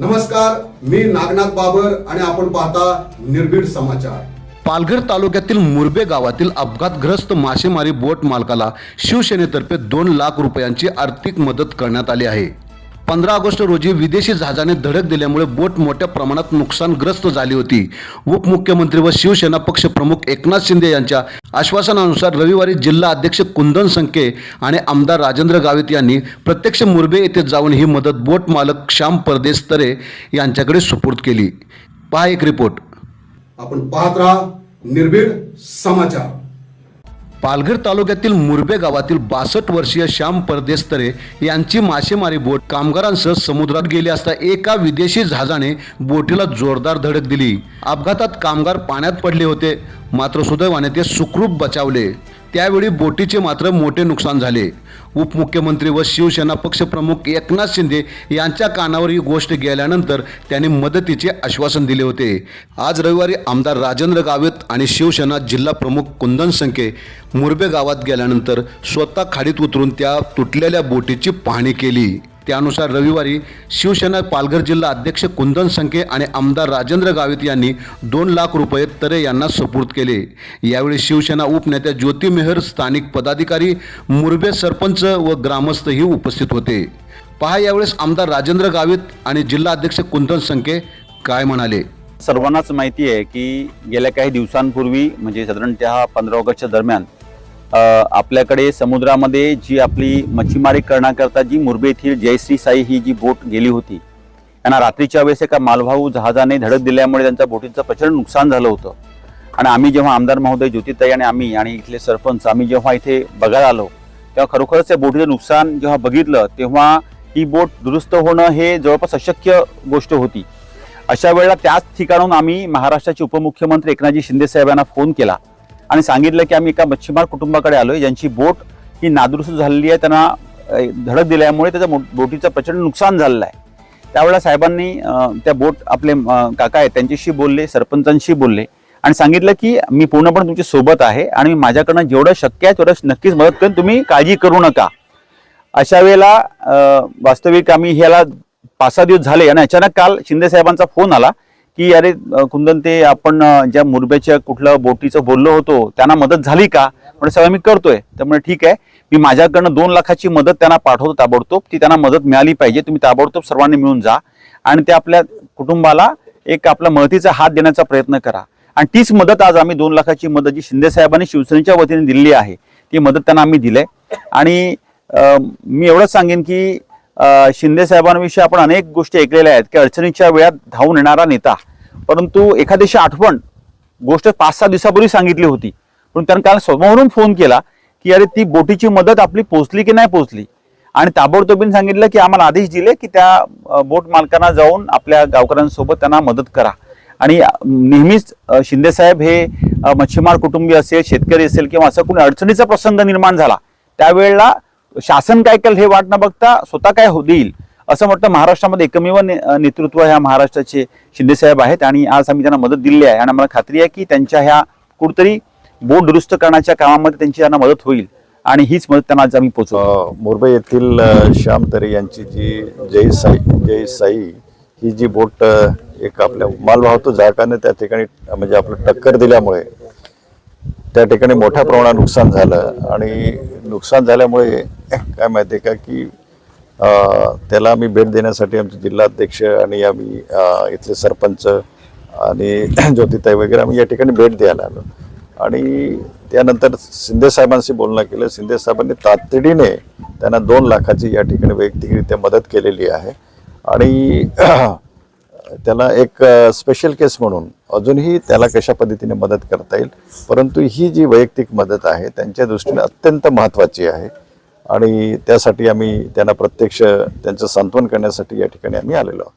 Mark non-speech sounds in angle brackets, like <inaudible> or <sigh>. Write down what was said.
नमस्कार मी नागनाथ बाबर आणि आपण पाहता निर्भीड समाचार. पालघर तालुक्यातील मुरबे गावातील अपघातग्रस्त मासेमारी बोट मालकाला शिवसेनेतर्फे दोन लाख रुपयांची आर्थिक मदत करण्यात आली आहे. पंधरा ऑगस्ट रोजी विदेशी जहाजाने धडक दिल्यामुळे बोट मोठ्या प्रमाणात नुकसानग्रस्त झाली होती. उपमुख्यमंत्री व शिवसेना पक्षप्रमुख एकनाथ शिंदे यांच्या आश्वासनानुसार रविवारी जिल्हा अध्यक्ष कुंदन संके आणि आमदार राजेंद्र गावित यांनी प्रत्यक्ष मुरबे येथे जाऊन ही मदत बोट मालक श्याम परदेस्तरे यांच्याकडे सुपूर्द केली. पहा एक रिपोर्ट. आपण पाहत राहा निर्भीड समाचार. पालघर तालुक्यातील मुरबे गावातील बासष्ट वर्षीय श्याम परदेस्तरे यांची मासेमारी बोट कामगारांसह समुद्रात गेली असता एका विदेशी जहाजाने बोटीला जोरदार धडक दिली. अपघातात कामगार पाण्यात पडले होते. मात्र सुदैवाने ते सुखरूप बचावले. त्यावेळी बोटीचे मात्र मोठे नुकसान झाले. उपमुख्यमंत्री व शिवसेना पक्षप्रमुख एकनाथ शिंदे यांच्या कानावर ही गोष्ट गेल्यानंतर त्यांनी मदतीचे आश्वासन दिले होते. आज रविवारी आमदार राजेंद्र गावित आणि शिवसेना जिल्हा प्रमुख कुंदन संके मुरबे गावात गेल्यानंतर स्वतः खाडीत उतरून त्या तुटलेल्या बोटीची पाहणी केली. त्यानुसार रविवारी शिवसेना पालघर जिल्हा अध्यक्ष कुंदन संके आणि आमदार राजेंद्र गावित यांनी दोन लाख रुपये तरे यांना सुपूर्द केले. यावेळी शिवसेना उपनेत्या ज्योती मेहर स्थानिक पदाधिकारी मुरबे सरपंच व ग्रामस्थही उपस्थित होते. पहा यावेळेस आमदार राजेंद्र गावित आणि जिल्हा अध्यक्ष कुंदन संके काय म्हणाले. सर्वांनाच माहिती आहे की गेल्या काही दिवसांपूर्वी म्हणजे साधारणतः पंधरा ऑगस्टच्या दरम्यान आपल्याकडे समुद्रामध्ये जी आपली मच्छीमारी करण्याकरता जी मुरबे येथील जयश्री साई ही जी बोट गेली होती त्यांना रात्रीच्या वेळेस एका मालवाहू जहाजाने धडक दिल्यामुळे त्यांच्या बोटींचं प्रचंड नुकसान झालं होतं. आणि आम्ही जेव्हा आमदार महोदय ज्योतिताई आणि आम्ही आणि इथले सरपंच आम्ही जेव्हा इथे बघायला आलो तेव्हा खरोखरच या बोटीचं नुकसान जेव्हा बघितलं तेव्हा ही बोट दुरुस्त होणं हे जवळपास अशक्य गोष्ट होती. अशा वेळेला त्याच ठिकाणून आम्ही महाराष्ट्राचे उपमुख्यमंत्री एकनाथजी शिंदे साहेबांना फोन केला. आणि सांगितलं की आम्ही एका मच्छीमार कुटुंबाकडे आलो आहे ज्यांची बोट ही नादुरुस्त झालेली आहे त्यांना धडक दिल्यामुळे त्याच्या बोटीचं प्रचंड नुकसान झालेलं आहे. त्यावेळेला साहेबांनी त्या बोट आपले काका आहेत त्यांच्याशी बोलले सरपंचांशी बोलले आणि सांगितलं की मी पूर्णपणे तुमच्यासोबत आहे आणि माझ्याकडनं जेवढं शक्य आहे तेवढं नक्कीच मदत करेन तुम्ही काळजी करू नका. अशा वेळेला वास्तविक आम्ही ह्याला पाच सहा दिवस झाले आणि अचानक काल शिंदे साहेबांचा फोन आला की अरे कुंदन ते आपण ज्या मुरब्याच्या कुठलं बोटीचं बोललो होतो त्यांना मदत झाली का? म्हणजे सगळं मी करतोय. त्यामुळे ठीक आहे. मी माझ्याकडनं दोन लाखाची मदत त्यांना पाठवतो ताबडतोब. ती त्यांना मदत मिळाली पाहिजे. तुम्ही ताबडतोब सर्वांनी मिळून जा आणि ते आपल्या कुटुंबाला एक आपला मदतीचा हात देण्याचा प्रयत्न करा. आणि तीच मदत आज आम्ही दोन लाखाची मदत जी शिंदे साहेबांनी शिवसेनेच्या वतीने दिलेली आहे ती मदत त्यांना आम्ही दिली आणि मी एवढंच सांगेन की शिंदे साहेबांविषयी आपण अनेक गोष्टी ऐकलेल्या आहेत की अडचणीच्या वेळात धावून येणारा नेता परंतु एखाद्याशी आठवण गोष्ट पाच सहा दिवसापूर्वी सांगितली होती. पण त्यानं काल स्वभावरून फोन केला की अरे ती बोटीची मदत आपली पोहोचली की नाही पोहोचली? आणि ताबडतोबीने सांगितलं की आम्हाला आदेश दिले की त्या बोट मालकांना जाऊन आपल्या गावकऱ्यांसोबत त्यांना मदत करा. आणि नेहमीच शिंदेसाहेब हे मच्छीमार कुटुंबीय असेल शेतकरी असेल किंवा असं कोणी अडचणीचा प्रसंग निर्माण झाला त्यावेळेला शासन काय करेल हे वाट न बघता स्वतः काय हो देईल? असं म्हटलं महाराष्ट्रामध्ये एकमेव ने- नेतृत्व ह्या महाराष्ट्राचे शिंदेसाहेब आहेत आणि आज आम्ही त्यांना मदत दिली आहे. आणि आम्हाला खात्री आहे की त्यांच्या ह्या कुठतरी बोट दुरुस्त करण्याच्या कामामध्ये त्यांची त्यांना मदत होईल. आणि हीच मदत त्यांना आज आम्ही पोहोचवू मुरबे मुंबई येथील श्याम तरे यांची जी जय साई जय साई ही जी बोट एक आपल्या मालवाहतूक जहाजाने त्या ठिकाणी म्हणजे आपलं टक्कर दिल्यामुळे त्या ठिकाणी मोठ्या प्रमाणात नुकसान झालं. आणि नुकसान झाल्यामुळे काय माहिती आहे का की त्याला आम्ही भेट देण्यासाठी आमचे जिल्हाध्यक्ष आणि आम्ही इथले सरपंच आणि <clears throat> ज्योतिताई वगैरे आम्ही या ठिकाणी भेट द्यायला आलो. आणि त्यानंतर शिंदे साहेबांशी बोलणं केलं. शिंदे साहेबांनी तातडीने त्यांना दोन लाखाची या ठिकाणी वैयक्तिकरित्या मदत केलेली आहे. आणि <clears throat> त्याला एक स्पेशल केस म्हणून अजूनही त्याला कशा पद्धतीने मदत करता येईल परंतु ही जी वैयक्तिक मदत आहे त्यांच्या दृष्टीने अत्यंत महत्त्वाची आहे. आणि त्यासाठी आम्ही त्यांना प्रत्यक्ष त्यांचं सांत्वन करण्यासाठी या ठिकाणी आम्ही आलेलो आहोत.